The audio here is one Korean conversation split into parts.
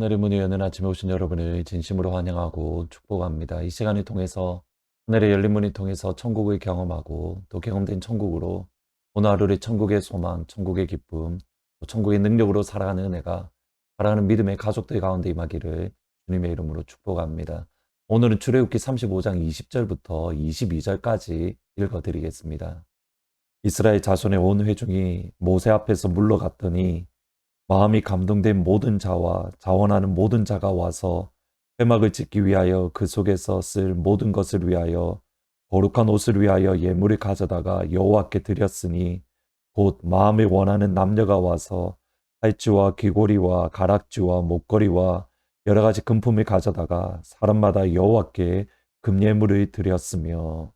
하늘의 문을 여는 아침에 오신 여러분을 진심으로 환영하고 축복합니다. 이 시간을 통해서 하늘의 열린 문을 통해서 천국을 경험하고 또 경험된 천국으로 오늘 하루의 천국의 소망, 천국의 기쁨, 또 천국의 능력으로 살아가는 은혜가 살아가는 믿음의 가족들 가운데 임하기를 주님의 이름으로 축복합니다. 오늘은 출애굽기 35장 20절부터 22절까지 읽어드리겠습니다. 이스라엘 자손의 온 회중이 모세 앞에서 물러갔더니 마음이 감동된 모든 자와 자원하는 모든 자가 와서 회막을 짓기 위하여 그 속에서 쓸 모든 것을 위하여 거룩한 옷을 위하여 예물을 가져다가 여호와께 드렸으니 곧 마음에 원하는 남녀가 와서 팔찌와 귀고리와 가락지와 목걸이와 여러 가지 금품을 가져다가 사람마다 여호와께 금예물을 드렸으며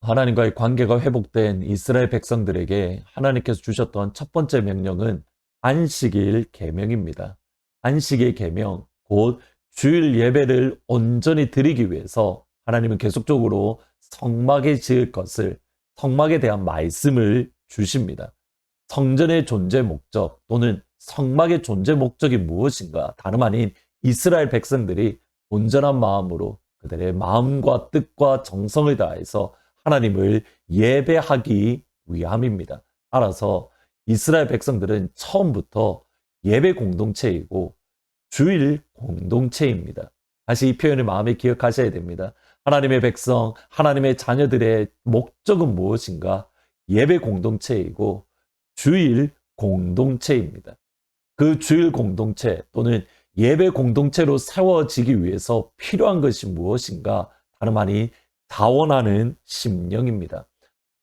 하나님과의 관계가 회복된 이스라엘 백성들에게 하나님께서 주셨던 첫 번째 명령은 안식일 계명입니다. 안식일 계명, 곧 주일 예배를 온전히 드리기 위해서 하나님은 계속적으로 성막에 지을 것을 성막에 대한 말씀을 주십니다. 성전의 존재 목적 또는 성막의 존재 목적이 무엇인가 다름 아닌 이스라엘 백성들이 온전한 마음으로 그들의 마음과 뜻과 정성을 다해서 하나님을 예배하기 위함입니다. 따라서 이스라엘 백성들은 처음부터 예배 공동체이고 주일 공동체입니다. 다시 이 표현을 마음에 기억하셔야 됩니다. 하나님의 백성, 하나님의 자녀들의 목적은 무엇인가? 예배 공동체이고 주일 공동체입니다. 그 주일 공동체 또는 예배 공동체로 세워지기 위해서 필요한 것이 무엇인가? 다름 아닌 자원하는 심령입니다.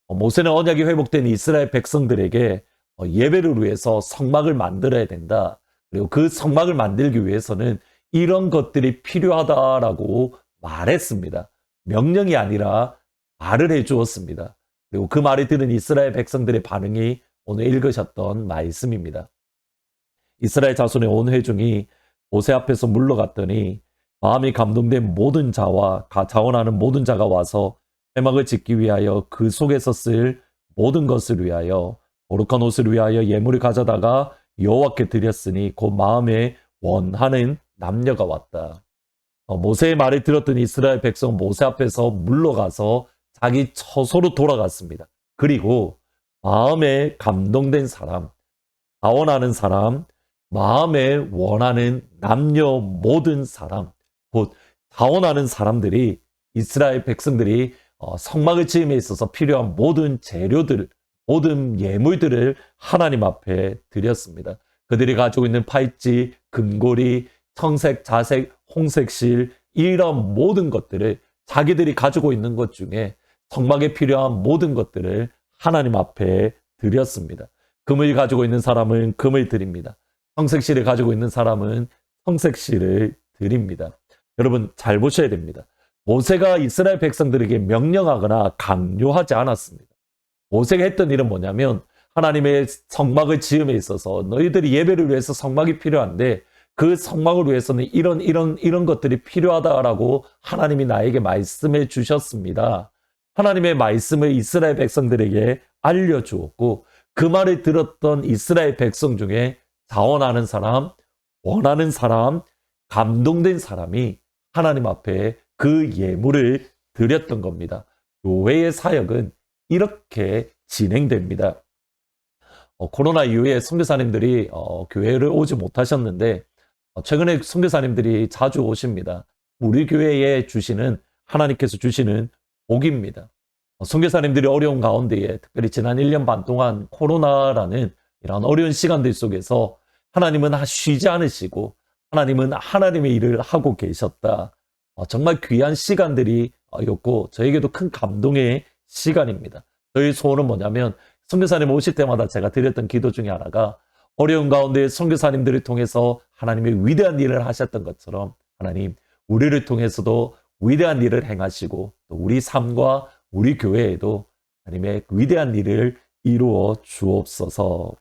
모세는 언약이 회복된 이스라엘 백성들에게 어, 예배를 위해서 성막을 만들어야 된다. 그리고 그 성막을 만들기 위해서는 이런 것들이 필요하다라고 말했습니다. 명령이 아니라 말을 해 주었습니다. 그리고 그 말을 들은 이스라엘 백성들의 반응이 오늘 읽으셨던 말씀입니다. 이스라엘 자손의 온 회중이 모세 앞에서 물러갔더니 마음이 감동된 모든 자와 자원하는 모든 자가 와서 회막을 짓기 위하여 그 속에서 쓸 모든 것을 위하여 거룩한 옷을 위하여 예물을 가져다가 여호와께 드렸으니 그 마음에 원하는 남녀가 왔다. 어, 모세의 말을 들었던 이스라엘 백성 모세 앞에서 물러가서 자기 처소로 돌아갔습니다. 그리고 마음에 감동된 사람, 자원하는 사람, 마음에 원하는 남녀 모든 사람, 곧 자원하는 사람들이 이스라엘 백성들이 어, 성막을 지음에 있어서 필요한 모든 재료들, 모든 예물들을 하나님 앞에 드렸습니다. 그들이 가지고 있는 팔찌, 금고리, 청색, 자색, 홍색실 이런 모든 것들을 자기들이 가지고 있는 것 중에 성막에 필요한 모든 것들을 하나님 앞에 드렸습니다. 금을 가지고 있는 사람은 금을 드립니다. 청색실을 가지고 있는 사람은 청색실을 드립니다. 여러분 잘 보셔야 됩니다. 모세가 이스라엘 백성들에게 명령하거나 강요하지 않았습니다. 모세가 했던 일은 뭐냐면 하나님의 성막을 지음에 있어서 너희들이 예배를 위해서 성막이 필요한데 그 성막을 위해서는 이런 이런 이런 것들이 필요하다라고 하나님이 나에게 말씀해 주셨습니다. 하나님의 말씀을 이스라엘 백성들에게 알려 주었고 그 말을 들었던 이스라엘 백성 중에 자원하는 사람, 원하는 사람, 감동된 사람이 하나님 앞에 그 예물을 드렸던 겁니다. 교회의 사역은 이렇게 진행됩니다. 어, 코로나 이후에 선교사님들이 어, 교회를 오지 못하셨는데 어, 최근에 선교사님들이 자주 오십니다. 우리 교회에 주시는 하나님께서 주시는 복입니다. 어, 선교사님들이 어려운 가운데에 특별히 지난 1년 반 동안 코로나라는 이런 어려운 시간들 속에서 하나님은 쉬지 않으시고 하나님은 하나님의 일을 하고 계셨다. 어, 정말 귀한 시간들이었고 저에게도 큰 감동의 시간입니다. 저희 소원은 뭐냐면 선교사님 오실 때마다 제가 드렸던 기도 중에 하나가 어려운 가운데 선교사님들을 통해서 하나님의 위대한 일을 하셨던 것처럼 하나님 우리를 통해서도 위대한 일을 행하시고 또 우리 삶과 우리 교회에도 하나님의 위대한 일을 이루어 주옵소서.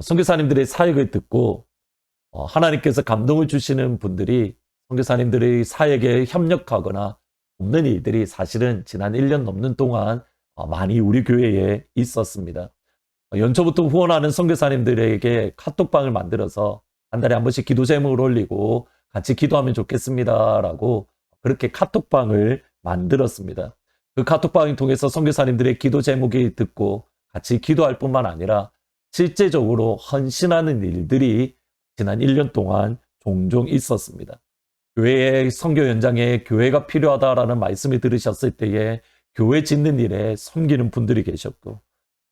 선교사님들의 사역을 듣고 어, 하나님께서 감동을 주시는 분들이 선교사님들의 사역에 협력하거나 없는 일들이 사실은 지난 1년 넘는 동안 어, 많이 우리 교회에 있었습니다. 어, 연초부터 후원하는 선교사님들에게 카톡방을 만들어서 한 달에 한 번씩 기도 제목을 올리고 같이 기도하면 좋겠습니다라고 그렇게 카톡방을 만들었습니다. 그 카톡방을 통해서 선교사님들의 기도 제목이 듣고 같이 기도할 뿐만 아니라 실제적으로 헌신하는 일들이 지난 1년 동안 종종 있었습니다. 교회의 선교 현장에 교회가 필요하다라는 말씀을 들으셨을 때에 교회 짓는 일에 섬기는 분들이 계셨고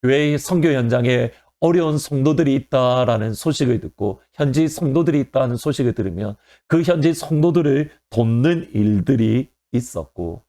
교회의 선교 현장에 어려운 성도들이 있다라는 소식을 듣고 현지 성도들이 있다는 소식을 들으면 그 현지 성도들을 돕는 일들이 있었고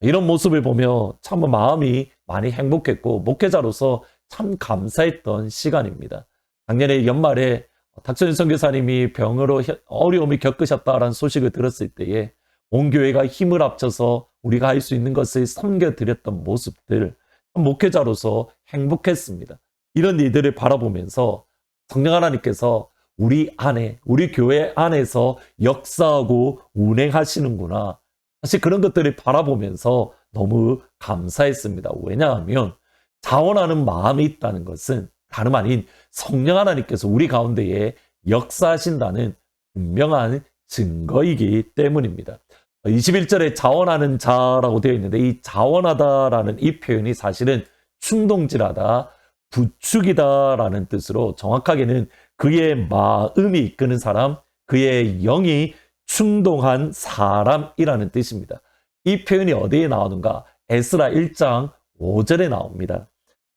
이런 모습을 보며 참 마음이 많이 행복했고 목회자로서 참 감사했던 시간입니다. 작년에 연말에 닥쳐진 선교사님이 병으로 어려움을 겪으셨다라는 소식을 들었을 때에 온 교회가 힘을 합쳐서 우리가 할 수 있는 것을 섬겨드렸던 모습들 목회자로서 행복했습니다. 이런 일들을 바라보면서 성령 하나님께서 우리 안에 우리 교회 안에서 역사하고 운행하시는구나. 사실 그런 것들을 바라보면서 너무 감사했습니다. 왜냐하면 자원하는 마음이 있다는 것은 다름 아닌 성령 하나님께서 우리 가운데에 역사하신다는 분명한 증거이기 때문입니다. 21절에 자원하는 자라고 되어 있는데 이 자원하다라는 이 표현이 사실은 충동질하다, 부축이다라는 뜻으로 정확하게는 그의 마음이 이끄는 사람, 그의 영이 충동한 사람이라는 뜻입니다. 이 표현이 어디에 나오는가? 에스라 1장 5절에 나옵니다.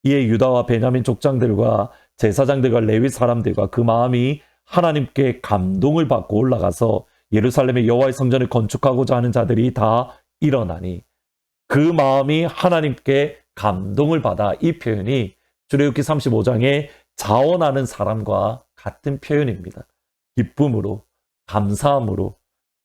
이에 유다와 베냐민 족장들과 제사장들과 레위 사람들과 그 마음이 하나님께 감동을 받고 올라가서 예루살렘의 여호와의 성전을 건축하고자 하는 자들이 다 일어나니 그 마음이 하나님께 감동을 받아 이 표현이 출애굽기 35장에 자원하는 사람과 같은 표현입니다. 기쁨으로 감사함으로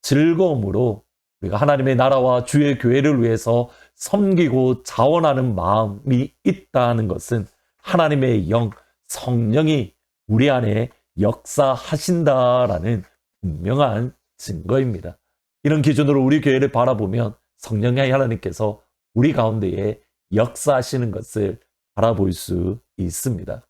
즐거움으로 우리가 하나님의 나라와 주의 교회를 위해서 섬기고 자원하는 마음이 있다는 것은 하나님의 영, 성령이 우리 안에 역사하신다라는 분명한 증거입니다. 이런 기준으로 우리 교회를 바라보면 성령의 하나님께서 우리 가운데에 역사하시는 것을 바라볼 수 있습니다.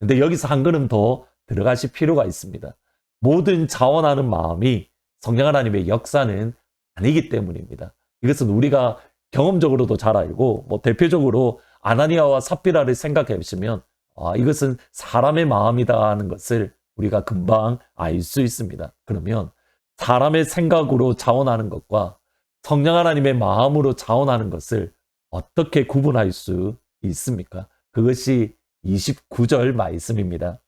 근데 여기서 한 걸음 더 들어가실 필요가 있습니다. 모든 자원하는 마음이 성령 하나님의 역사는 아니기 때문입니다. 이것은 우리가 경험적으로도 잘 알고 뭐 대표적으로 아나니아와 삽비라를 생각해 보시면 아, 이것은 사람의 마음이다 하는 것을 우리가 금방 알 수 있습니다. 그러면 사람의 생각으로 자원하는 것과 성령 하나님의 마음으로 자원하는 것을 어떻게 구분할 수 있습니까? 그것이 29절 말씀입니다.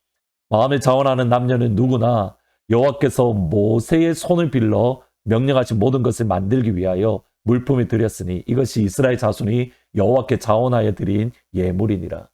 마음에 자원하는 남녀는 누구나 여호와께서 모세의 손을 빌러 명령하신 모든 것을 만들기 위하여 물품을 드렸으니 이것이 이스라엘 자손이 여호와께 자원하여 드린 예물이니라.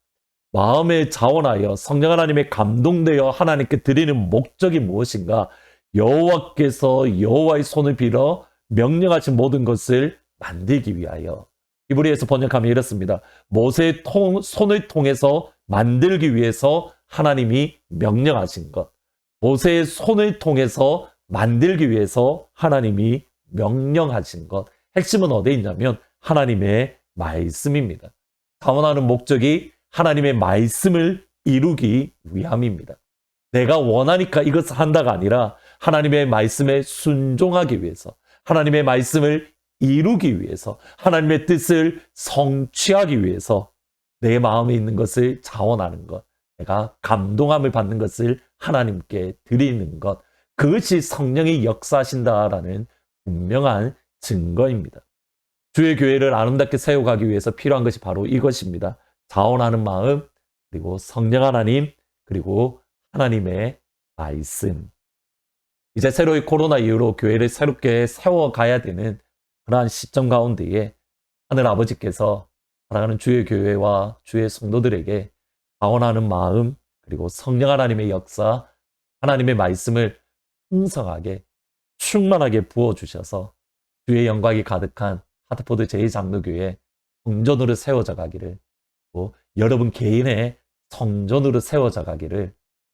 마음에 자원하여 성령 하나님의 감동되어 하나님께 드리는 목적이 무엇인가? 여호와께서 여호와의 손을 빌어 명령하신 모든 것을 만들기 위하여 히브리에서 번역하면 이렇습니다. 모세의 통, 손을 통해서 만들기 위해서 하나님이 명령하신 것. 모세의 손을 통해서 만들기 위해서 하나님이 명령하신 것. 핵심은 어디에 있냐면 하나님의 말씀입니다. 자원하는 목적이 하나님의 말씀을 이루기 위함입니다. 내가 원하니까 이것을 한다가 아니라 하나님의 말씀에 순종하기 위해서 하나님의 말씀을 이루기 위해서 하나님의 뜻을 성취하기 위해서 내 마음에 있는 것을 자원하는 것, 내가 감동함을 받는 것을 하나님께 드리는 것, 그것이 성령이 역사하신다라는 분명한 증거입니다. 주의 교회를 아름답게 세워가기 위해서 필요한 것이 바로 이것입니다. 자원하는 마음, 그리고 성령 하나님, 그리고 하나님의 말씀. 이제 새로이 코로나 이후로 교회를 새롭게 세워가야 되는 그러한 시점 가운데에 하늘 아버지께서 살아가는 주의 교회와 주의 성도들에게 자원하는 마음, 그리고 성령 하나님의 역사, 하나님의 말씀을 풍성하게, 충만하게 부어주셔서 주의 영광이 가득한 하트포드 제2장로교회 성전으로 세워져 가기를 또 여러분 개인의 성전으로 세워져 가기를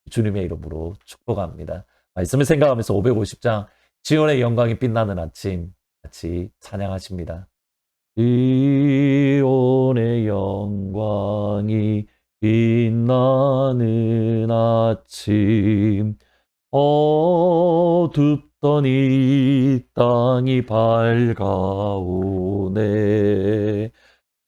주님의 이름으로 축복합니다. 말씀을 생각하면서 550장 지원의 영광이 빛나는 아침 같이 찬양하십니다. 지온의 영광이 빛나는 아침 어 이 땅이 밝아오네.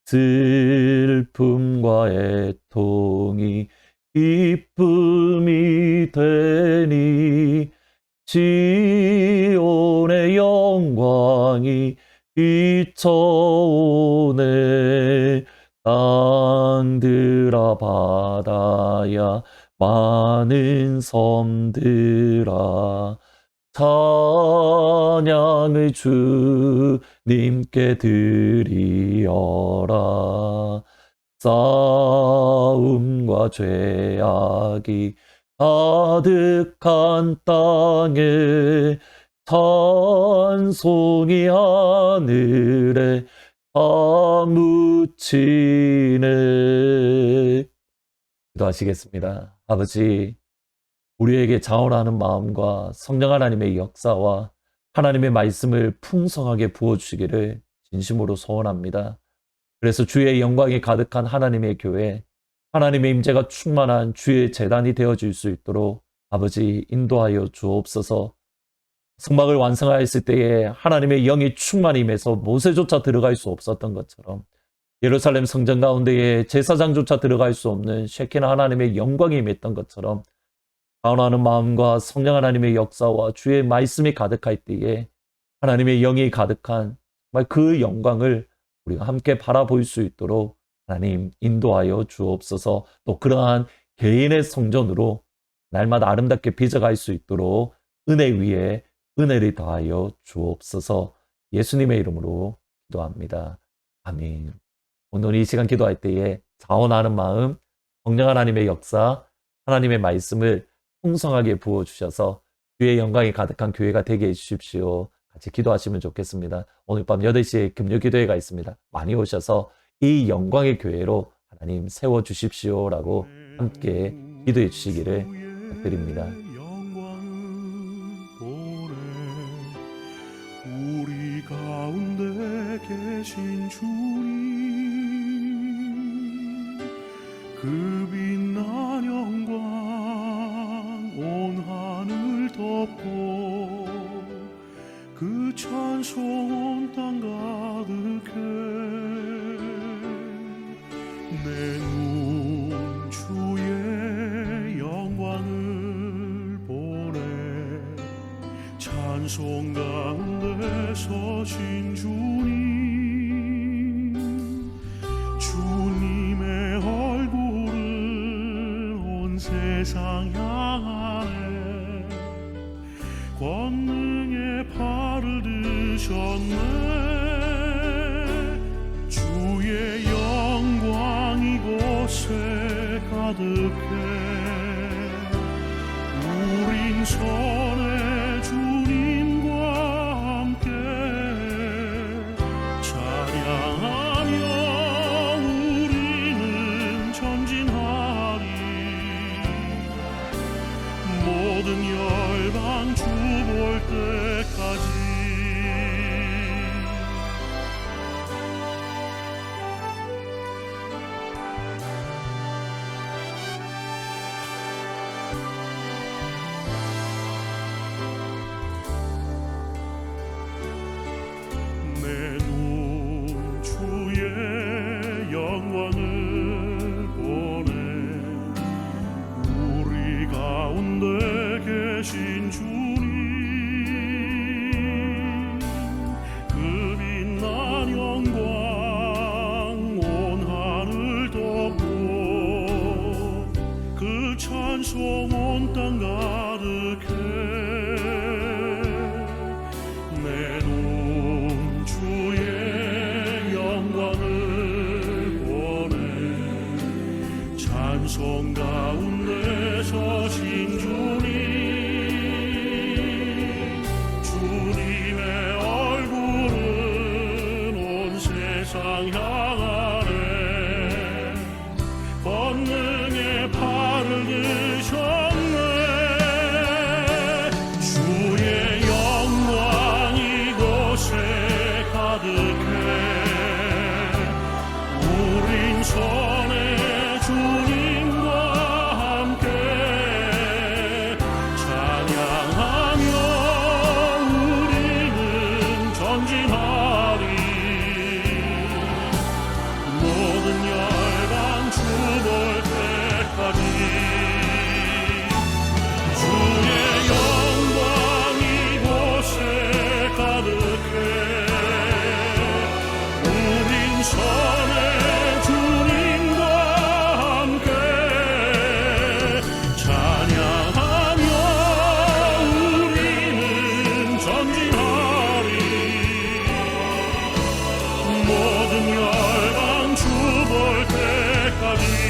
슬픔과 애통이 기쁨이 되니 지온의 영광이 비쳐오네. 땅들아 바다야 많은 섬들아 찬양을 주님께 드리어라 싸움과 죄악이 가득한 땅에 찬송이 하늘에 사무치네 기도하시겠습니다. 아버지 우리에게 자원하는 마음과 성령 하나님의 역사와 하나님의 말씀을 풍성하게 부어주시기를 진심으로 소원합니다. 그래서 주의 영광이 가득한 하나님의 교회, 하나님의 임재가 충만한 주의 재단이 되어질 수 있도록 아버지 인도하여 주옵소서. 성막을 완성하였을 때에 하나님의 영이 충만히 임해서 모세조차 들어갈 수 없었던 것처럼 예루살렘 성전 가운데에 제사장조차 들어갈 수 없는 쉐키나 하나님의 영광이 임했던 것처럼 가온하는 마음과 성령 하나님의 역사와 주의 말씀이 가득할 때에 하나님의 영이 가득한 정말 그 영광을 우리가 함께 바라볼 수 있도록 하나님 인도하여 주옵소서 또 그러한 개인의 성전으로 날마다 아름답게 빚어갈 수 있도록 은혜 위에 은혜를 더하여 주옵소서 예수님의 이름으로 기도합니다. 아멘. 오늘 이 시간 기도할 때에 자원하는 마음, 성령 하나님의 역사, 하나님의 말씀을 풍성하게 부어주셔서 주의 영광이 가득한 교회가 되게 해주십시오. 같이 기도하시면 좋겠습니다. 오늘 밤 8시에 금요 기도회가 있습니다. 많이 오셔서 이 영광의 교회로 하나님 세워주십시오라고 함께 기도해 주시기를 부탁드립니다. 찬송 가운데 서신 주님 주님의 얼굴을 온 세상 향 You.